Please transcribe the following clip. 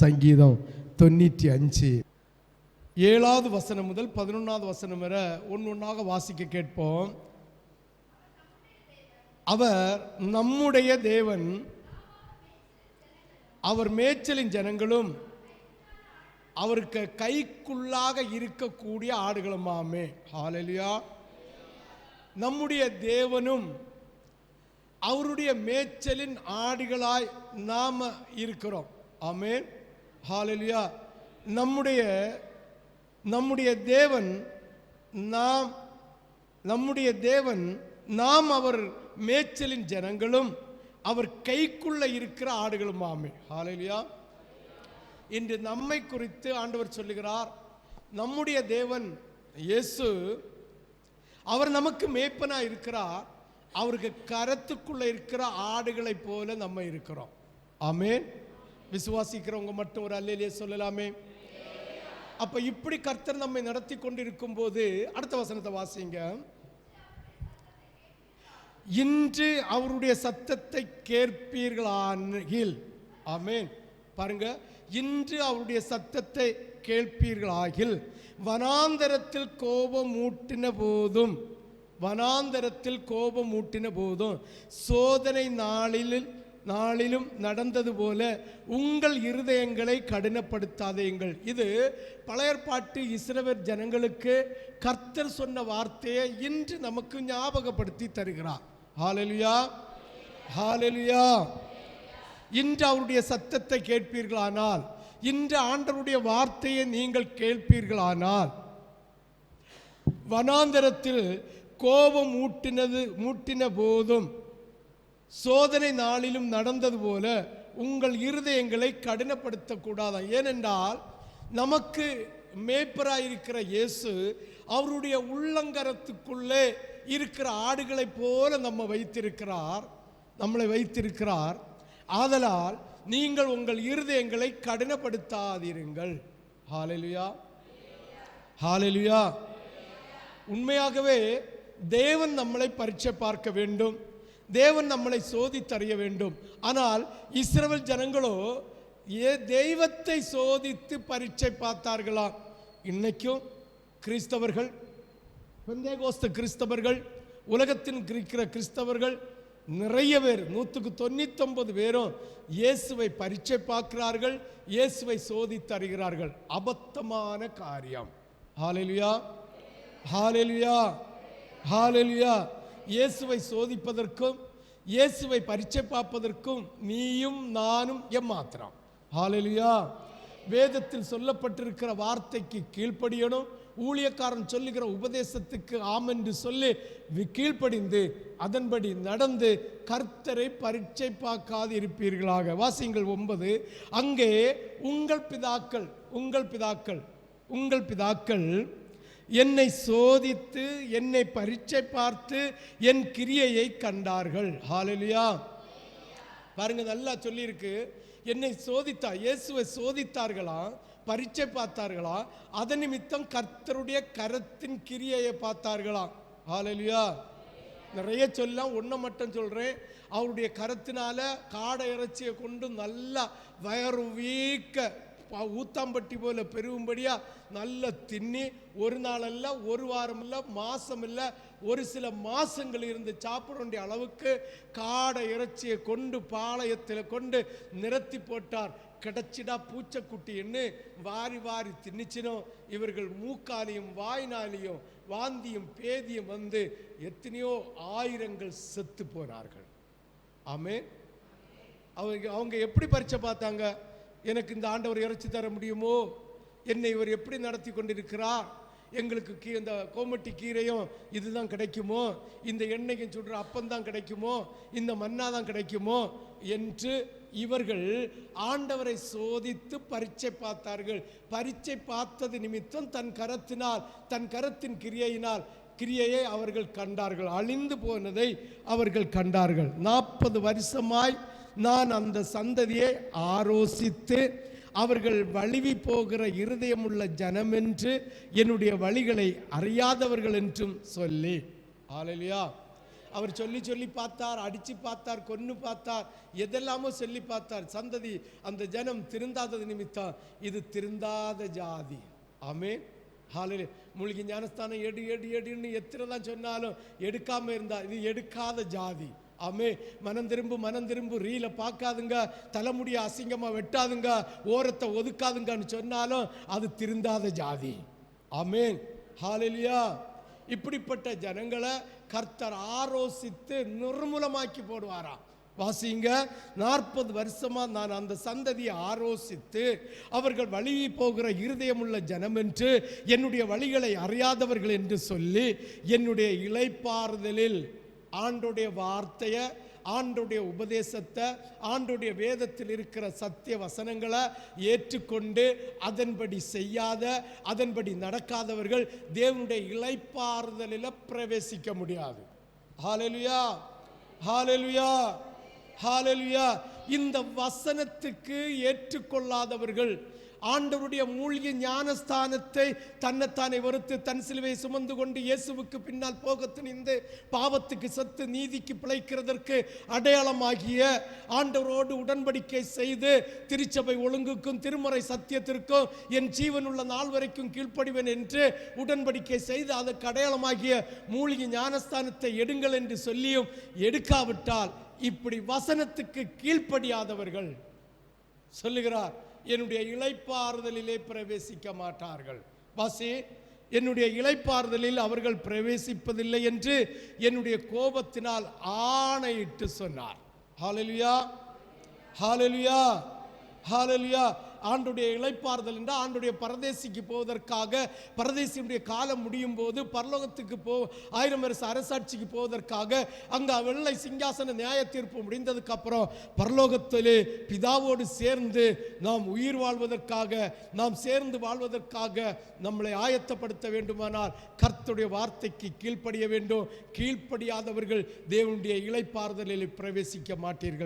சங்கீதம் தொண்ணூற்றி அஞ்சு. ஏழாவது வசனம் முதல் பதினொன்றாவது வசனம் வரை ஒன்று ஒன்றாக வாசிக்க கேட்போம். அவர் நம்முடைய தேவன் அவர் மேய்ச்சலின் ஜனங்களும் அவருக்கு கைக்குள்ளாக இருக்கக்கூடிய ஆடுகளுமாமே. ஹாலலியா நம்முடைய தேவனும் அவருடைய மேய்ச்சலின் ஆடுகளாய் நாம இருக்கிறோம். ஆமே ஹாலலியா நம்முடைய நம்முடைய தேவன் நாம் நம்முடைய தேவன் நாம் அவர் மேய்ச்சலின் ஜனங்களும் அவர் கைக்குள்ள இருக்கிற ஆடுகளுமாமே ஹாலலியா இன்று நம்மை குறித்து ஆண்டவர் சொல்லுகிறார் நம்முடைய தேவன் இயேசு அவர் நமக்கு மேய்ப்பனாக இருக்கிறார் அவருக்கு கரத்துக்குள்ள இருக்கிற ஆடுகளைப் போல நம்ம இருக்கிறோம். ஆமேன். விசுவாசிக்கிறவங்க மட்டும் ஒரு அல்லையிலே சொல்லலாமே? அப்ப இப்படி கர்த்தர் நம்மை நடத்தி கொண்டிருக்கும் போது அடுத்த வசனத்தை வாசிங்க. இன்று அவருடைய சத்தத்தை கேட்பீர்களாகில் ஆமேன். பாருங்க. இன்று அவருடைய சத்தத்தை கேட்பீர்களாகில். வனாந்தரத்தில் கோபம் மூட்டின போதும் வனாந்தரத்தில் கோபம் மூட்டின போதும் சோதனை நாளில் நாளிலும் நடந்தது போல உங்கள் இருதயங்களை கடினப்படுத்தாதேங்கள் இது பழையற்பாட்டு இஸ்ரவேல் ஜனங்களுக்கு கர்த்தர் சொன்ன வார்த்தையை இன்று நமக்கு ஞாபகப்படுத்தி தருகிறார். ஹாலலியா ஹாலலியா இன்று அவருடைய சத்தத்தை கேட்பீர்களானால் இன்று ஆண்டவருடைய வார்த்தையை நீங்கள் கேட்பீர்களானால் வனாந்தரத்தில் கோபம் மூட்டினது மூட்டின போதும் சோதனை நாளிலும் நடந்தது போல உங்கள் இருதயங்களை கடினப்படுத்தக்கூடாது? ஏனென்றால் நமக்கு மேய்ப்பராயிருக்கிற இயேசு அவருடைய உள்ளங்கரத்துக்குள்ளே இருக்கிற ஆடுகளைப் போல நம்ம வைத்திருக்கிறார் நம்மளை வைத்திருக்கிறார். ஆதலால் நீங்கள் உங்கள் இருதயங்களை கடினப்படுத்தாதீருங்கள். ஹாலெலுயா ஹாலெலுயா உண்மையாகவே தேவன் நம்மளை பரீட்சை பார்க்க வேண்டும். தேவன் நம்மளை சோதித்தறிய வேண்டும். ஆனால் இஸ்ரவேல் ஜனங்களோ ஏ தெய்வத்தை சோதித்து பரீட்சை பார்த்தார்களா? இன்னைக்கும் கிறிஸ்தவர்கள் பெந்தேகோஸ்த கிறிஸ்தவர்கள் உலகத்தின் இருக்கிற கிறிஸ்தவர்கள் நிறைய பேர் நூற்றுக்கு தொண்ணூத்தொம்பது பேரும் இயேசுவை பரீட்சை பார்க்கிறார்கள் இயேசுவை சோதித்தறிகிறார்கள். அபத்தமான காரியம். ஹாலெலியா ஹாலெலியா ஹாலெலியா இயேசுவை சோதிப்பதற்கும் இயேசுவை பரீட்சை பார்ப்பதற்கும் நீயும் நானும் எம்மாத்திரம். ஹாலெலுயா வேதத்தில் சொல்லப்பட்டிருக்கிற வார்த்தைக்கு கீழ்ப்படியணும். ஊழியக்காரன் சொல்லுகிற உபதேசத்துக்கு ஆம் என்று சொல்லி கீழ்ப்படிந்து அதன்படி நடந்து கர்த்தரை பரீட்சை பார்க்காது இருப்பீர்களாக வாசிங்கள் ஒன்பது. அங்கே உங்கள் பிதாக்கள் உங்கள் பிதாக்கள் உங்கள் பிதாக்கள் என்னை சோதித்து என்னை பரீட்சை பார்த்து என் கிரியையை கண்டார்கள். ஹாலலியா பாருங்க நல்லா சொல்லியிருக்கு. என்னை சோதித்தா இயேசுவை சோதித்தார்களாம் பரீட்சை பார்த்தார்களாம் அதன் நிமித்தம் கர்த்தருடைய கரத்தின் கிரியையை பார்த்தார்களாம் ஹாலலியா நிறைய சொல்லலாம் ஒன்றை மட்டும் சொல்கிறேன் அவருடைய கரத்தினால காடை இறைச்சியை கொண்டு நல்லா வயறு வீக்க ஊத்தாம்பட்டி போல பெருகும்படியாக நல்லா தின்னி ஒரு நாள் ஒரு வாரம் இல்லை மாதம் இல்லை ஒரு சில மாசங்கள் இருந்து சாப்பிட வேண்டிய அளவுக்கு காடை இறைச்சியை கொண்டு பாளையத்தில் கொண்டு நிறுத்தி போட்டார். கிடச்சிடா பூச்சக்குட்டின்னு வாரி வாரி தின்னிச்சினோம் இவர்கள் மூக்காலையும் வாய்னாலையும் வாந்தியும் பேதியும் வந்து எத்தனையோ ஆயிரங்கள் செத்து போனார்கள். ஆமே அவங்க அவங்க எப்படி பரீட்சை பார்த்தாங்க? எனக்கு இந்த ஆண்டவர் இறைச்சி தர முடியுமோ? என்னை இவர் எப்படி நடத்தி கொண்டிருக்கிறார்? எங்களுக்கு கீ இந்த கோமட்டி கீரையும் இதுதான் கிடைக்குமோ? இந்த எண்ணெய்க்கும் சுடுற அப்பந்தான் கிடைக்குமோ? இந்த மன்னா தான் கிடைக்குமோ? என்று இவர்கள் ஆண்டவரை சோதித்து பரீட்சை பார்த்தார்கள். பரீட்சை பார்த்தது நிமித்தம் தன் கரத்தினால் தன் கரத்தின் கிரியையினால் கிரியையை அவர்கள் கண்டார்கள். அழிந்து போனதை அவர்கள் கண்டார்கள். நாற்பது வருஷமாய் நான் அந்த சந்ததியை ஆரோசித்து அவர்கள் வழுவி போகிற இருதயமுள்ள ஜனமென்று என்னுடைய வழிகளை அறியாதவர்கள் என்றும் சொல்லி. ஆலையா அவர் சொல்லி சொல்லி பார்த்தார் அடித்து பார்த்தார் கொன்று பார்த்தார் எதெல்லாமோ சொல்லி பார்த்தார். சந்ததி அந்த ஜனம் திருந்தாதது நிமித்தம் இது திருந்தாத ஜாதி. ஆமே ஹாலில் மூலிகை ஞானஸ்தானம் எடு எடு எடுன்னு எத்தனை தான் சொன்னாலும் எடுக்காமல் இருந்தால் இது எடுக்காத ஜாதி. ஆமே மனம் திரும்பு மனம் திரும்பு. ரீல பார்க்காதுங்க. தலைமுடிய அசிங்கமாக வெட்டாதுங்க. ஓரத்தை ஒதுக்காதுங்கன்னு சொன்னாலும் அது திருந்தாத ஜாதி. ஆமேன். ஹாலிலியா இப்படிப்பட்ட ஜனங்களை கர்த்தர் ஆரோசித்து நிர்மூலமாக்கி போடுவாராம். வாசிங்க. நாற்பது வருஷமா நான் அந்த சந்ததியை ஆரோசித்து அவர்கள் வழியை போகிற இருதயமுள்ள ஜனம் என்று என்னுடைய வழிகளை அறியாதவர்கள் என்று சொல்லி என்னுடைய இளைப்பாறுதலில் ஆண்டுடைய வார்த்தையை ஆண்டுடைய உபதேசத்தை ஆண்டுடைய வேதத்தில் இருக்கிற சத்திய வசனங்களை ஏற்றுக்கொண்டு அதன்படி செய்யாத அதன்படி நடக்காதவர்கள் தேவனுடைய இளைப்பாறுதலில் பிரவேசிக்க முடியாது. ஹாலெலுயா ஹாலெலுயா ஹாலெலுயா இந்த வசனத்துக்கு ஏற்றுக்கொள்ளாதவர்கள் ஆண்டவருடைய மூழ்கி ஞானஸ்தானத்தை தன்னைத்தானே வெறுத்து தன் சிலுவையை சுமந்து கொண்டு இயேசுவுக்கு பின்னால் போக துணிந்து பாவத்துக்கு சத்து நீதிக்கு பிழைக்கிறதற்கு அடையாளமாகிய ஆண்டவரோடு உடன்படிக்கை செய்து திருச்சபை ஒழுங்குக்கும் திருமறை சத்தியத்திற்கும் என் ஜீவன் உள்ள நாள் வரைக்கும் கீழ்ப்படிவேன் என்று உடன்படிக்கை செய்து அதற்கு அடையாளமாகிய மூலிகை ஞானஸ்தானத்தை எடுங்கள் என்று சொல்லியும் எடுக்காவிட்டால் இப்படி வசனத்துக்கு கீழ்ப்படியாதவர்கள். சொல்லுகிறார் என்னுடைய இலைப்பாறுதலிலே பிரவேசிக்க மாட்டார்கள். வாசி என்னுடைய இலைப்பாறுதலில் அவர்கள் பிரவேசிப்பதில்லை என்று என்னுடைய கோபத்தினால் ஆணையிட்டு சொன்னார். ஹalleluya ஹalleluya ஹalleluya ஆண்டுடைய இழைப்பார்தல் என்றால் ஆண்டுடைய பரதேசிக்கு போவதற்காக பரதேசியுடைய காலம் முடியும் போது பரலோகத்துக்கு போ ஆயிரம் வருஷ அரசாட்சிக்கு போவதற்காக அங்கே வெள்ளை சிங்காசன நியாய தீர்ப்பு முடிந்ததுக்கு அப்புறம் பரலோகத்திலே பிதாவோடு சேர்ந்து நாம் உயிர் வாழ்வதற்காக நாம் சேர்ந்து வாழ்வதற்காக நம்மளை ஆயத்தப்படுத்த வேண்டுமானால் கர்த்துடைய வார்த்தைக்கு கீழ்ப்படிய வேண்டும். கீழ்ப்படியாதவர்கள் தேவனுடைய இழைப்பார்தலில் பிரவேசிக்க மாட்டீர்கள்.